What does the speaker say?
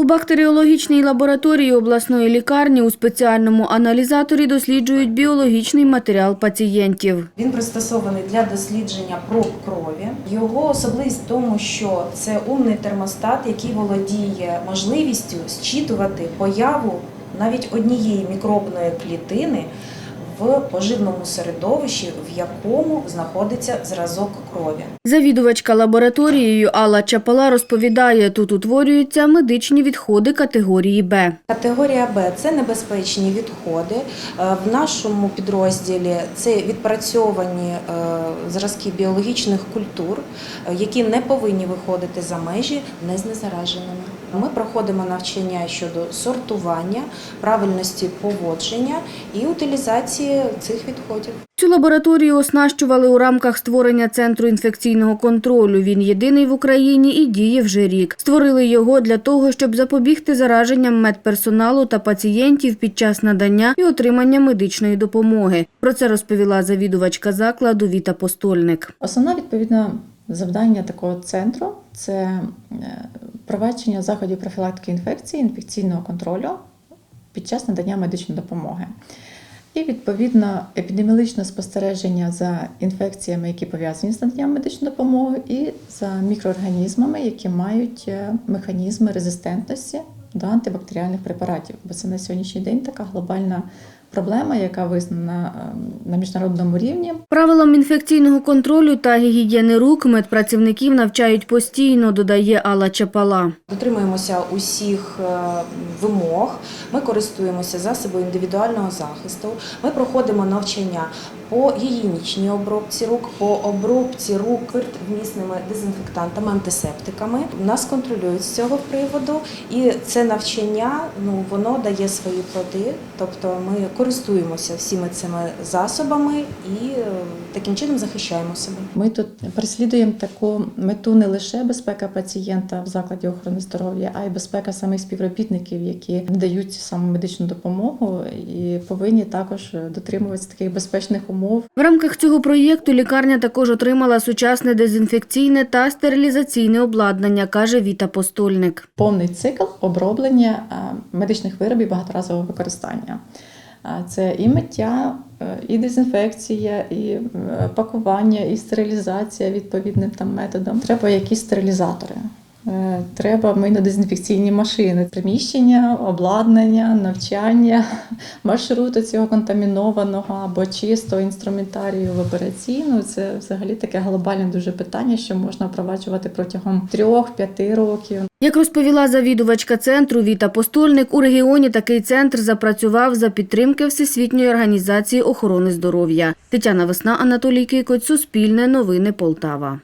У бактеріологічній лабораторії обласної лікарні у спеціальному аналізаторі досліджують біологічний матеріал пацієнтів. Він пристосований для дослідження проб крові. Його особливість в тому, що це умний термостат, який володіє можливістю зчитувати появу навіть однієї мікробної клітини в поживному середовищі, в якому знаходиться зразок крові. Завідувачка лабораторією Алла Чапала розповідає, тут утворюються медичні відходи категорії Б. Категорія Б це небезпечні відходи. Е, В нашому підрозділі це відпрацьовані е, зразки біологічних культур, е, які не повинні виходити за межі незнезараженими. Ми проходимо навчання щодо сортування, правильності поводження і утилізації цих відходів. Цю лабораторію оснащували у рамках створення центру інфекційного контролю. Він єдиний в Україні і діє вже рік. Створили його для того, щоб запобігти зараженням медперсоналу та пацієнтів під час надання і отримання медичної допомоги. Про це розповіла завідувачка закладу Віта Постольник. Основне відповідно завдання такого центру це е, проведення заходів профілактики інфекції, інфекційного контролю під час надання медичної допомоги. І відповідно епідеміологічне спостереження за інфекціями, які пов'язані з наданням медичної допомоги, і за мікроорганізмами, які мають е, механізми резистентності до антибактеріальних препаратів. Бо це на сьогоднішній день така глобальна проблема, яка визнана е, на міжнародному рівні. Правилам інфекційного контролю та гігієни рук медпрацівників навчають постійно, додає Алла Чапала. Дотримуємося усіх е, вимог. Ми користуємося засобами індивідуального захисту. Ми проходимо навчання по гігієнічній обробці рук, по обробці рук вмісними дезінфектантами, антисептиками. Нас контролюють з цього приводу, і це навчання ну воно дає свої плоди. Тобто ми користуємося всіми цими засобами і е, таким чином захищаємо себе. Ми тут переслідуємо таку мету не лише безпека пацієнта в закладі охорони здоров'я, а й безпека самих співробітників, які надають саме медичну допомогу, і повинні також дотримуватися таких безпечних умов. В рамках цього проєкту лікарня також отримала сучасне дезінфекційне та стерилізаційне обладнання, каже Віта Постольник. Повний цикл оброблення е, медичних виробів багаторазового використання. Це і миття, е, і дезінфекція, і е, пакування, і стерилізація відповідним там методом. Треба якісь стерилізатори. Е, Треба мийно-дезінфекційні машини, приміщення, обладнання, навчання, маршруту цього контамінованого або чистого інструментарію в операційну. Це взагалі таке глобальне дуже питання, що можна впроваджувати протягом трьох-п'яти років. Як розповіла завідувачка центру Віта Постольник, у регіоні такий центр запрацював за підтримки Всесвітньої організації охорони здоров'я. Тетяна Весна, Анатолій Кикоць, Суспільне, Новини Полтава.